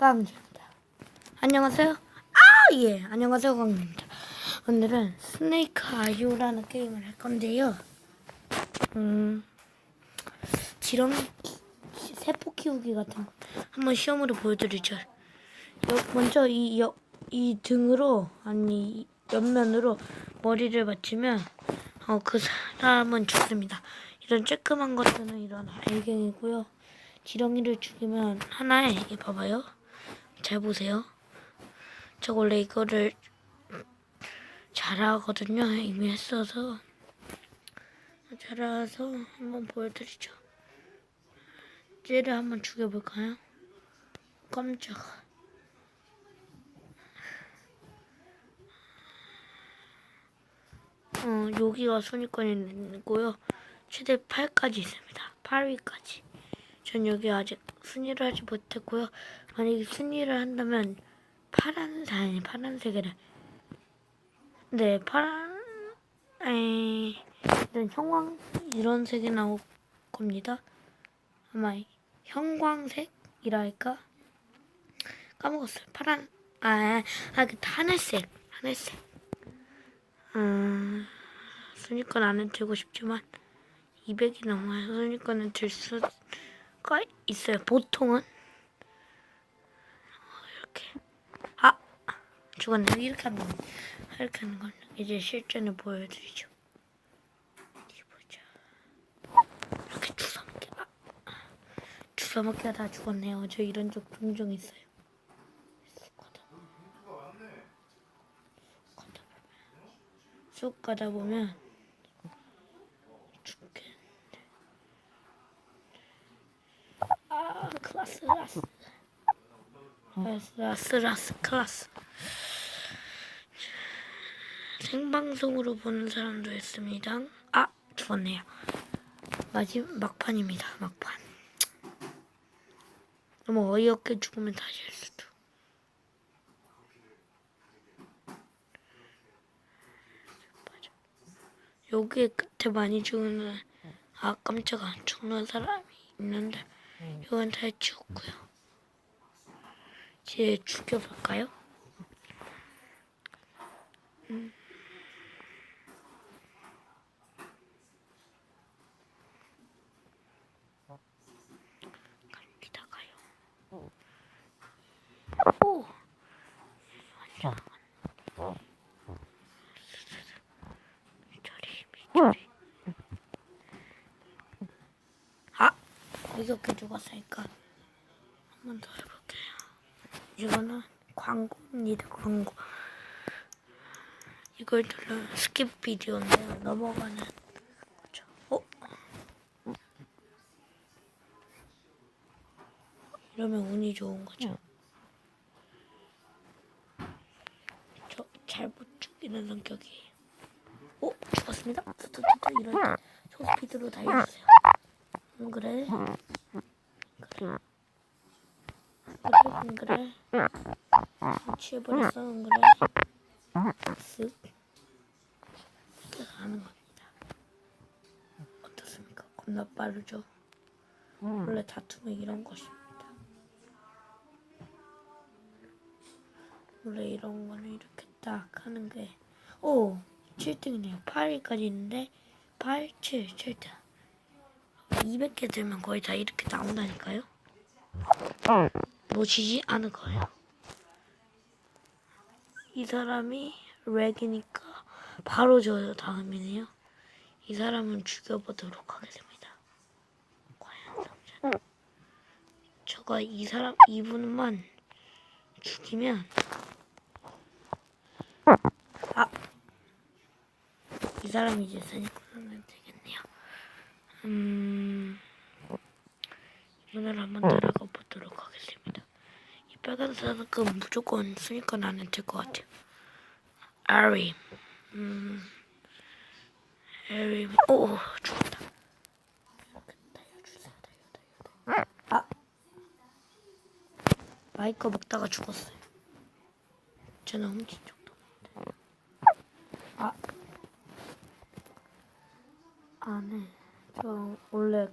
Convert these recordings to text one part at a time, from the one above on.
깡입니다. 안녕하세요. 아, 예. 안녕하세요, 깡입니다. 오늘은 스네이크 아이오라는 게임을 할 건데요. 음, 지렁이, 키- 세포 키우기 같은 거 한번 시험으로 보여드리죠. 여- 먼저 이, 여, 이 등으로, 아니, 이 옆면으로 머리를 맞추면, 어, 그 사람은 죽습니다. 이런 쬐끄만 것들은 이런 알갱이고요. 지렁이를 죽이면 하나에, 이 봐봐요. 잘 보세요. 저 원래 이거를 잘하거든요. 이미 했어서. 잘해서 한번 보여드리죠. 쟤를 한번 죽여볼까요? 깜짝아. 어, 여기가 순위권이고요. 최대 8까지 있습니다. 8위까지. 전 여기 아직 순위를 하지 못했고요. 만약에 순위를 한다면 파란색 아니 파란색이래. 네 파란 에이 이런 형광 이런 색이 나올 겁니다. 아마 형광색이랄까 까먹었어요. 파란 아아그 하늘색 하늘색. 음 순위권 안에 들고 싶지만 200이 넘어야 순위권에 들수 가 있어요. 보통은 이렇게 아 죽었네요. 이렇게 거 이렇게 하는 건 이제 실전을 보여드리죠. 이렇게 주워 먹게 아, 주워 먹게 하다 죽었네요. 저 이런 적 종종 있어요. 쑥 가다 보면 죽겠는데. 아 클라스 라스 라스 라스 라스 클라스 생방송으로 보는 사람도 있습니다. 아 죽었네요. 마지막 막판입니다. 막판. 너무 어이없게 죽으면 다시 할 수도. 여기 끝에 많이 죽는 아 깜짝아 죽는 사람이 있는데 이건 다 죽고요. 이제 죽여볼까요? 갑니다 가요. 오. 완전. 미쳐리 미쳐리. 이렇게 죽었으니까 한 번 더 해볼게요. 이거는 광고입니다 광고. 이걸 눌러 스킵 비디오인데요. 넘어가는 거죠. 어? 이러면 운이 좋은 거죠. 저 잘못 죽이는 성격이에요. 오 죽었습니다. 이런 초스피드로 달려주세요. 응 그래. 그래. 그래 응 그래. 취해버렸어 응 그래. 쓱. 이렇게 가는 겁니다. 어떻습니까? 겁나 빠르죠? 원래 다툼은 이런 것입니다. 원래 이런 거는 이렇게 딱 하는 게, 오! 7등이네요. 8위까지 있는데, 8, 7, 7등. 200개 들면 거의 다 이렇게 나온다니까요? 놓치지 않을 거예요. 이 사람이 렉이니까 바로 저 다음이네요. 이 사람은 죽여보도록 하겠습니다. 과연 남자. 저가 이 사람 이분만 죽이면 아. 이 사람이 이제 사냥꾼 하면 되겠네요. 음. 이분을 한번 따라가 보도록 하겠습니다. 이 빨간 사람은 무조건 순위권 안에 들것 같아요. 아리. 음. 에리. 오, 죽었다. 아. 마이크 먹다가 죽었어요. 저는 훔친 적도 없는데. 아. 안에 저 원래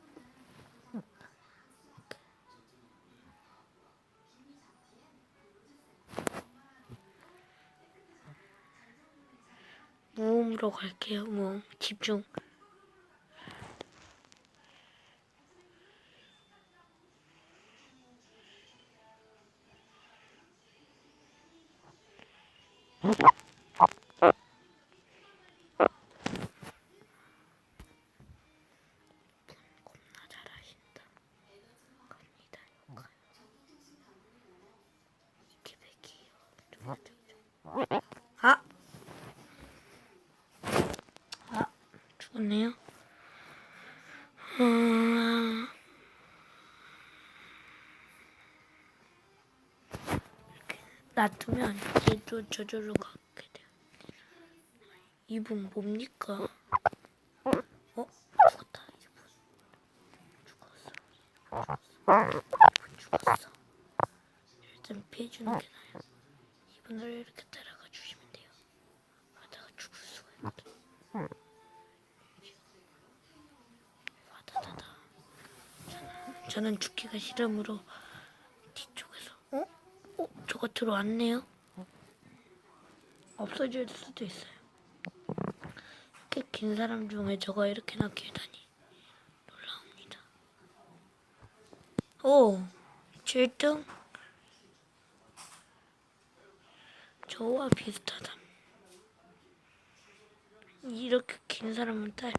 다음으로 갈게요. 뭐 집중. 겁나 잘하신다. 갑니다. 요가. 이게 백이요. 아! 아, 죽었네요. 음... 놔두면 얘도 저절로 가게 돼요. 이분 뭡니까? 어? 죽었다. 이분. 죽었어. 이분 죽었어. 일단 피해주는 게 나아요. 이분을 이렇게 따라가 주시면 돼요. 하다가 죽을 수가 있거든. 와다다다. 저는, 죽기가 싫으므로 뒤쪽에서 어? 어? 저거 들어왔네요. 없어질 수도 있어요. 이렇게 긴 사람 중에 저가 이렇게나 길다니 놀라웁니다. 오, 7등? 저와 비슷하다. 이렇게 긴 사람은 딸,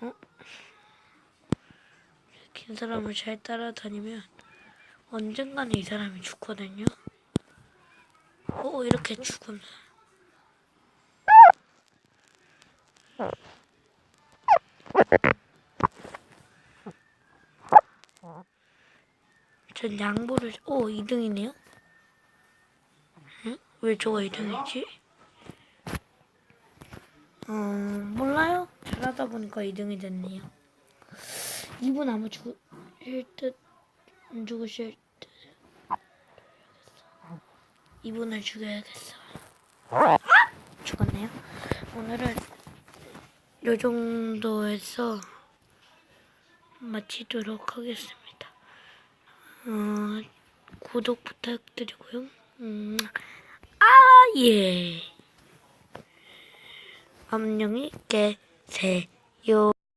어? 긴 사람을 잘 따라다니면 언젠가는 이 사람이 죽거든요. 오, 이렇게 죽으면. 전 양보를, 오, 2등이네요? 응? 왜 저가 2등이지? 어, 몰라요. 잘하다 보니까 2등이 됐네요. 이분 아마 죽을 듯, 안 죽으실 듯. 이분을 죽여야겠어. 아! 죽었네요. 오늘은 요 정도에서 마치도록 하겠습니다. 어, 구독 부탁드리고요. 음, 아, 예. 안녕히 계세요.